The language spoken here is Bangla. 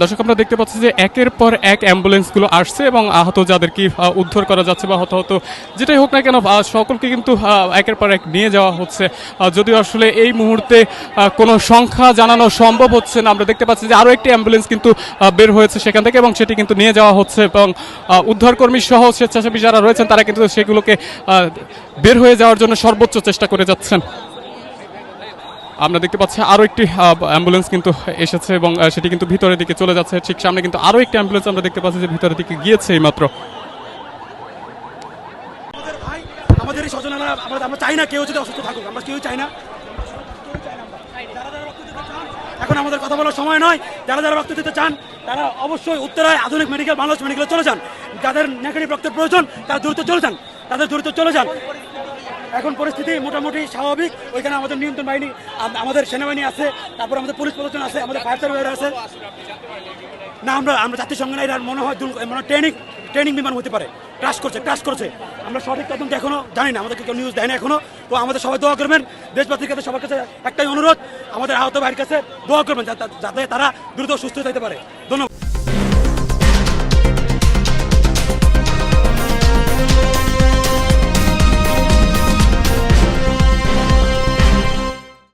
দর্শক, আমরা দেখতে পাচ্ছি যে একের পর এক অ্যাম্বুলেন্সগুলো আসছে এবং আহত যাদেরকে উদ্ধার করা যাচ্ছে বা হতাহত যেটাই হোক না কেন সকলকে কিন্তু একের পর এক নিয়ে যাওয়া হচ্ছে। যদিও আসলে এই মুহূর্তে কোনো সংখ্যা জানানো সম্ভব হচ্ছে না, আমরা দেখতে পাচ্ছি যে আরও একটি অ্যাম্বুলেন্স কিন্তু বের হয়েছে সেখান থেকে এবং সেটি কিন্তু নিয়ে যাওয়া হচ্ছে এবং উদ্ধারকর্মী সহ স্বেচ্ছাসেবী যারা রয়েছেন, তারা কিন্তু সেগুলোকে বের হয়ে যাওয়ার জন্য সর্বোচ্চ চেষ্টা করে যাচ্ছেন। আমরা দেখতে পাচ্ছি আরও একটি অ্যাম্বুলেন্স কিন্তু এসেছে এবং সেটি কিন্তু ভিতরের দিকে চলে যাচ্ছে। ঠিক সামনে কিন্তু আরও একটি অ্যাম্বুলেন্স আমরা দেখতে পাচ্ছি যে ভিতরের দিকে গিয়েছে এইমাত্র। আমাদের এই স্বজনেরা, আমরা চাই না কেউ যদি অসুস্থ থাকুক, আমরা কেউ চাই না। এখন আমাদের কথা বলার সময় নয়। যারা যারা রক্ত দিতে চান, তারা অবশ্যই উত্তরায় আধুনিক মেডিকেল বাংলাদেশ মেডিকেলে চলে যান। যাদের নেগেটিভ রক্তের প্রয়োজন, তারা দ্রুত চলে যান। তাদের দ্রুত চলে যান। এখন পরিস্থিতি মোটামুটি স্বাভাবিক। ওইখানে আমাদের নিয়ন্ত্রণ বাহিনী আমাদের সেনাবাহিনী আছে, তারপর আমাদের পুলিশ প্রশাসন আছে, আমাদের ফায়ার সার্ভিস আছে। না, আমরা আমরা জাতিসংঘ না, এরা মনে হয় মানে ট্রেনিং ট্রেনিং বিমান হতে পারে। ক্রাশ করছে ক্রাশ করছে। আমরা সঠিক তদন্ত এখনও জানি না, আমাদেরকে কেউ নিউজ দেয় না এখনও। তো আমাদের সবাই দোয়া করবেন, দেশবাসীর কাছে, সবার কাছে একটাই অনুরোধ, আমাদের আহত ভাইয়ের কাছে দোয়া করবেন, যাতে যাতে তারা দ্রুত সুস্থ হতে পারে। ধন্যবাদ।